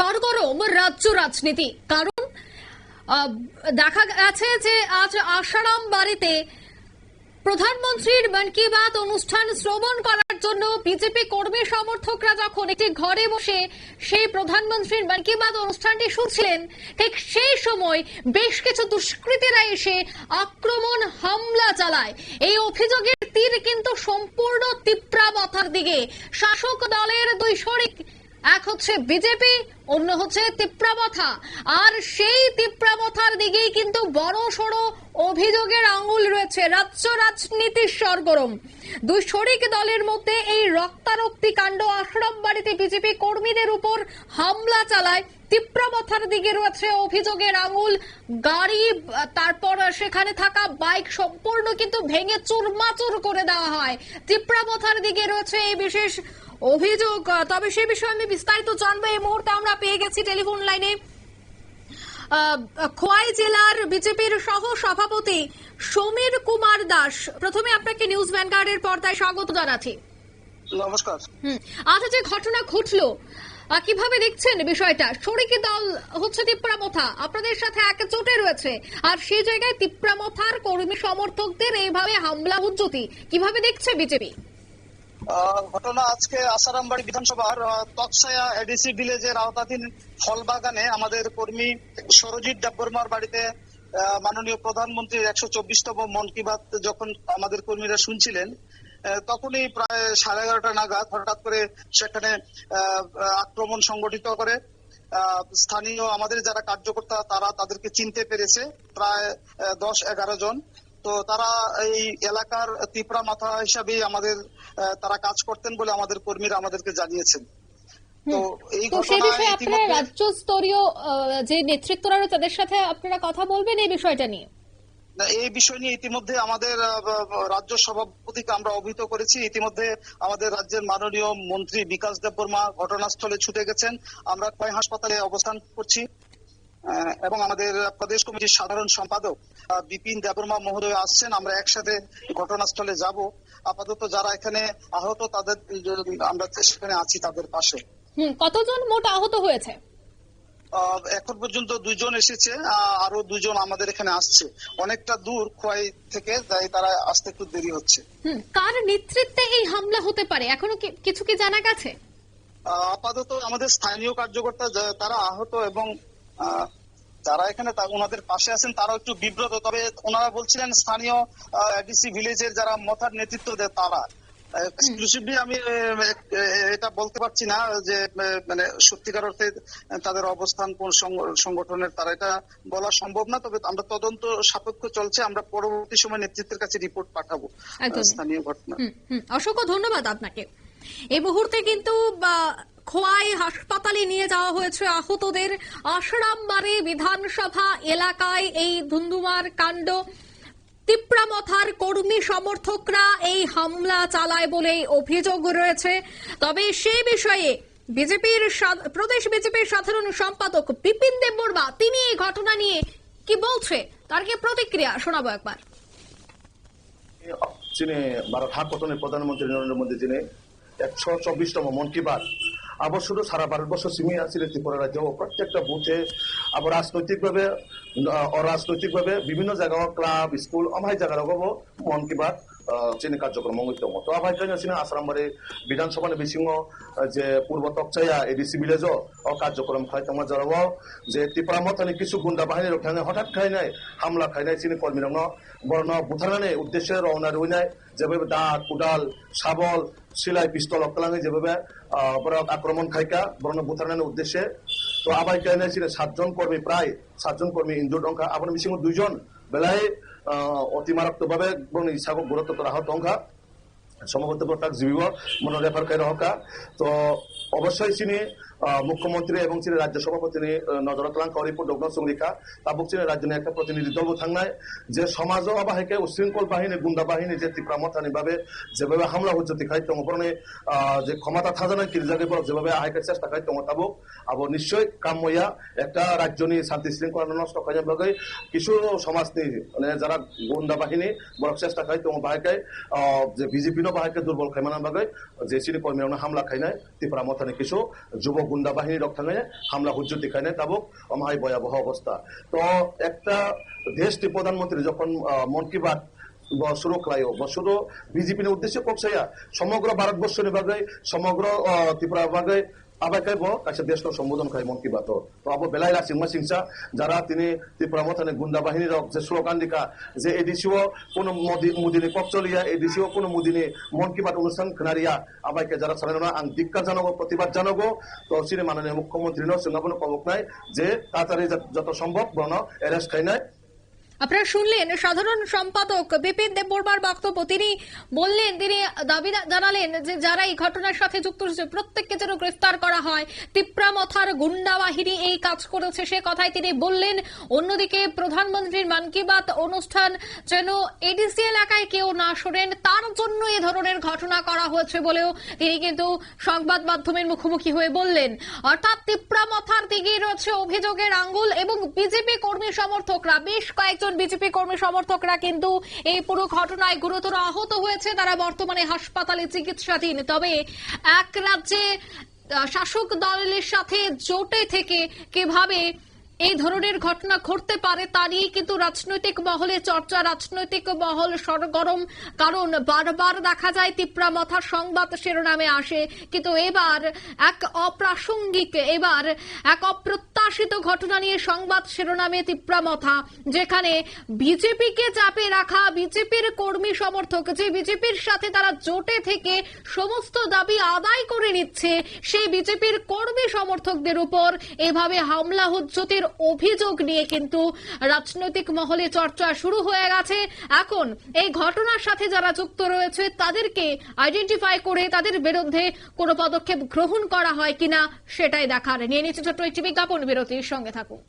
সরগরম রাজ্য রাজনীতি। কারণ দেখা গেছে যে আজ আসারাম বাড়িতে প্রধানমন্ত্রীর মন কি বাত অনুষ্ঠান শ্রবণ করার জন্য বিজেপি কর্মী সমর্থকরা যখন একটি ঘরে বসে সেই প্রধানমন্ত্রীর মন কি বাত অনুষ্ঠানটি শুনছিলেন, ঠিক সেই সময় বেশ কিছু দুষ্কৃতীরা এসে আক্রমণ হামলা চালায়। এই অভিযোগের তীর কিন্তু সম্পূর্ণ মাথার দিকে। শাসক দলের দুই শরিক এক হচ্ছে বিজেপি, অন্য হচ্ছে তিপ্রামথা আর সেই তিপ্রামথার দিকেই কিন্তু বড় সড়ো অভিযোগের আঙুল রয়েছে রাজ্য রাজনীতির সরগরম। দুই শরিক দলের মধ্যে এই রক্তারক্তি কাণ্ড আশ্রম বাড়িতে বিজেপি কর্মীদের উপর হামলা চালায়। তিপ্রামথার দিকে রয়েছে অভিযোগের আঙুল। গাড়ি, তারপর সেখানে থাকা বাইক সম্পূর্ণ কিন্তু ভেঙে চুরমাচুর করে দেওয়া হয়। তিপ্রামথার দিকে রয়েছে এই বিশেষ অভিযোগ তবে সে বিষয়ে আমি বিস্তারিত জানব। এই মুহূর্তে আমরা পেয়ে গেছি টেলিফোন লাইনে। খোয়াই জেলার বিজেপির সহ সভাপতি সমীর কুমার দাস। প্রথমে আপনাকে নিউজ ভ্যানগার্ডের পর্দায় স্বাগত জানাচ্ছি। নমস্কার। আজ যে ঘটনা ঘটলো কীভাবে দেখছেন বিষয়টা? শরিকি দল হচ্ছে তিপ্রামথা আপনাদের সাথে এক জোটে রয়েছে। আর সেই জায়গায় তিপ্রামথার কর্মী সমর্থকদের এইভাবে হামলা উজ্জতি কীভাবে দেখছে বিজেপি? ঘটনা আজকে আসারামবাড়ি বিধানসভার তৎসায়া এডিসি ভিলেজের আওতাধীন ফলবাগানে আমাদের কর্মী সরজিৎ দেববর্মার বাড়িতে মাননীয় প্রধানমন্ত্রীর একশো চব্বিশতম মন কি বাত যখন আমাদের কর্মীরা শুনছিলেন তখনই প্রায় সাড়ে এগারোটা নাগাদ হঠাৎ করে সেখানে আক্রমণ সংগঠিত করে। স্থানীয় আমাদের যারা কার্যকর্তা, তারা তাদেরকে চিনতে পেরেছে। প্রায় দশ এগারো জন। তো তারা এই এলাকার তিপ্রা মাথা হিসাবে আমাদের তারা কাজ করতেন বলে আমাদের কর্মীরা আমাদেরকে জানিয়েছেন। তো সে বিষয়ে আপনারা রাজ্য স্তরীয় যে নেতৃত্বরা তাদের সাথে আপনারা কথা বলবেন এই বিষয়টা নিয়ে? এই বিষয় নিয়ে ইতিমধ্যে আমাদের রাজ্য সভাপতিকে আমরা অবহিত করেছি। ইতিমধ্যে আমাদের রাজ্যের মাননীয় মন্ত্রী বিকাশ দেববর্মা ঘটনাস্থলে ছুটে গেছেন। আমরা কয় হাসপাতালে অবস্থান করছি? এবং আমাদের প্রদেশ কমিটির সাধারণ সম্পাদক বিপিন দেববর্মা মহোদয় আসছেন। আমরা একসাথে ঘটনাস্থলে যাব। আপাতত যারা এখানে আহত তাদের আমরা সেখানে আছি তাদের পাশে। কতজন মোট আহত হয়েছে? এখন পর্যন্ত দুজন এসেছে আরও দুজন আমাদের এখানে আসছে। অনেকটা দূর খোয়াই থেকে তাই তারা আসতে একটু দেরি হচ্ছে। কার নেতৃত্বে এই হামলা হতে পারে? এখনও কিছু কি জানা গেছে? আপাতত আমাদের স্থানীয় কার্যকর্তা তারা আহত এবং যারা এখানে ওনাদের পাশে আছেন তারা একটু বিব্রত। তবে ওনারা বলছিলেন স্থানীয় এডিসি ভিলেজের যারা মথার নেতৃত্ব দেয় তারা। এক্সক্লুসিভলি আমি এটা বলতে পারছি না যে মানে সত্যিকার অর্থে তাদের অবস্থান কোন সংগ- সংগঠনের তারা এটা বলা সম্ভব না তবে আমরা তদন্ত সাপেক্ষ চলছে আমরা পরবর্তী সময় নেতৃত্বের কাছে রিপোর্ট পাঠাবো স্থানীয় ঘটনা। অসংখ্য ধন্যবাদ আপনাকে। এই মুহূর্তে কিন্তু খোয়াই হাসপাতালে নিয়ে যাওয়া হয়েছে আহতদের। আশরামবাড়ি বিধানসভা এলাকায় এই ধুন্ধুমার কাণ্ড। তিপ্রামথার কর্মী সমর্থকরা এই হামলা চালায় বলে অভিযোগ রয়েছে। তবে সেই বিষয়ে বিজেপির প্রদেশ বিজেপির সাধারণ সম্পাদক বিপিন দেববর্মা তিনি এই ঘটনা নিয়ে কি বলছে, তার কি প্রতিক্রিয়া? শোনাবো একবার। যিনি ভারত হাকতনের প্রধানমন্ত্রী নরেন্দ্র মোদী, যিনি একশো চব্বিশতম মন কি বাত আবার শুধু সারা ভারতবর্ষ সিমি আছিল ত্রিপুরা রাজ্য প্রত্যেকটা বুথে আবার রাজনৈতিকভাবে অরাজনৈতিকভাবে বিভিন্ন জায়গা ক্লাব, স্কুল অমাই জায়গার হব মন কি বাত। আহ, চিনি কার্যক্রম মঙ্গিত মতো আবার কেন চিনি আসামবাড়ি বিধানসভা বিসিং যে পূর্ব তকচাইয়া এডিসি ভিলেজ ও কার্যক্রম খাই তোমার জড়াব যে ত্রিপুরা মতানি কিছু গুন্ডা বাহিনীর ওখানে হঠাৎ খাই নাই হামলা খাই নাই চিনি কর্মী বরণ বুথারানে উদ্দেশ্যে রওনা রইনাই যেভাবে দাঁত কুদাল শাবল সিলাই পিস্তল অকলাঙে যেভাবে আক্রমণ খাইকা বরণ বুথারানের উদ্দেশ্যে তো আবার কেন সাতজন কর্মী প্রায় সাতজন কর্মী ইন্দুর অংকা আবার মিশিং দুইজন বেলায় অতি মারাত্মকভাবে ইচ্ছাকক গুরুত্ব আহত অংকা সম্ভবত জীবিব মনে রেফার কে হকা তো অবশ্যই চিনি মুখ্যমন্ত্রী এবং চিনি রাজ্য সভাপতি নজর ক্লাং করিপুর ডগ্ন সংরিখা তাবুক চিনি রাজ্যের একটা প্রতিনিধি দল থাকনাই যে সমাজ আবাহিকে উশৃঙ্খল বাহিনী, গুন্ডা বাহিনী যে তীব্রামতানি ভাবে যেভাবে হামলা হচ্ছে খাই তমপরণে যে ক্ষমতা থাকানো কি জায়গায় যেভাবে আহাইকে চেষ্টা খাই তম তাবুক। আবো, নিশ্চয় কাময়া একটা রাজ্য নিয়ে শান্তি শৃঙ্খলা নষ্ট খাইজার বাকে কিছু সমাজ নিয়ে মানে যারা গুন্ডা বাহিনী বড় চেষ্টা খাই তম বাহাইকে যে বিজেপি বাহাইকে দুর্বল খাইমানার বাকে যে চিনি কর্মী হামলা খাইনাই ত্রিপুরা মতানি কিছু যুবক গুন্ডা বাহিনী রক্ষাঙ্গে হামলা হুজ্জুর দেখায় তাবক। অমাহাই ভয়াবহ অবস্থা। তো একটা দেশটি প্রধানমন্ত্রী যখন মন কি বাত শুরু খাইও শুধু বিজেপির উদ্দেশ্যে কক্সাইয়া সমগ্র ভারতবর্ষ বিভাগে সমগ্র আহ, ত্রিপুরা বাগে আবার খাইব কাছে দেশ সম্বোধন খাই মন কি বাত। তো আবো বেলাই রাসিংমা সিংসা যারা তিনি ত্রিপুরা মথানে গুন্ডা বাহিনীর যে স্লোগান দিকা যে এডিসিও কোন মুদিনী ককচলিয়া এডিসিও কোন মুদিনী মন কি বাত অনুষ্ঠান খানারিয়া আবাইকে যারা সারানো আং ধিক্কার জানাব প্রতিবাদ জানাব। তো সিনে মাননীয় মুখ্যমন্ত্রী সিঙ্গাপুর কবক নাই যে তাড়াতাড়ি যত- সম্ভব বন অ্যারেস্ট খাই নাই। আপনারা শুনলেন সাধারণ সম্পাদক বিপিন দেববর্মার বক্তব্য। তিনি বললেন, তিনি দাবি জানালেন যে যারা এই ঘটনার সাথে যুক্ত হয়েছে প্রত্যেককে যেন গ্রেফতার করা হয়। তিপ্রামথার গুন্ডা বাহিনী এই কাজ করেছে, সে কথাই তিনি বললেন। অন্যদিকে প্রধানমন্ত্রীর মান কি বাত অনুষ্ঠান যেন এডিসি এলাকায় কেউ না শোনেন, তার জন্য এ ধরনের ঘটনা করা হয়েছে বলেও তিনি কিন্তু সংবাদ মাধ্যমের মুখোমুখি হয়ে বললেন। অর্থাৎ তিপ্রামথার দিকে রয়েছে অভিযোগের আঙ্গুল এবং বিজেপি কর্মী সমর্থকরা, বেশ কয়েকজন বিজেপি কর্মী সমর্থকরা কিন্তু এই পুরো ঘটনায় গুরুতর আহত হয়েছে। তারা বর্তমানে হাসপাতালে চিকিৎসাধীন। তবে এক রাজ্যে শাসক দলের সাথে জোটে থেকে কীভাবে এই ধরনের ঘটনা ঘটতে পারে তা নিয়ে কিন্তু রাজনৈতিক মহলে চর্চা, রাজনৈতিক মহল সরগরম। কারণ বারবার দেখা যায় তিপ্রা মথার সংবাদ শিরোনামে আসে। কিন্তু এবার এক অপ্রাসঙ্গিক, এবার এক অপ্রত্যাশিত ঘটনা নিয়ে সংবাদ শিরোনামে তিপ্রা মথা, যেখানে বিজেপিকে চাপে রাখা বিজেপির কর্মী সমর্থক, যে বিজেপির সাথে তারা জোটে থেকে সমস্ত দাবি আদায় করে নিচ্ছে, সেই বিজেপির কর্মী সমর্থকদের উপর এভাবে হামলা হুজ্জতির অভিযোগ নিয়ে কিন্তু রাজনৈতিক মহলে চর্চা শুরু হয়ে গেছে। এখন এই ঘটনার সাথে যারা যুক্ত রয়েছে, তাদেরকে আইডেন্টিফাই করে তাদের বিরুদ্ধে কোনো পদক্ষেপ গ্রহণ করা হয় কিনা, সেটাই দেখার। নিয়ে নিচ্ছে ছোট্ট একটি বিজ্ঞাপন, বিরতির সঙ্গে থাকুন।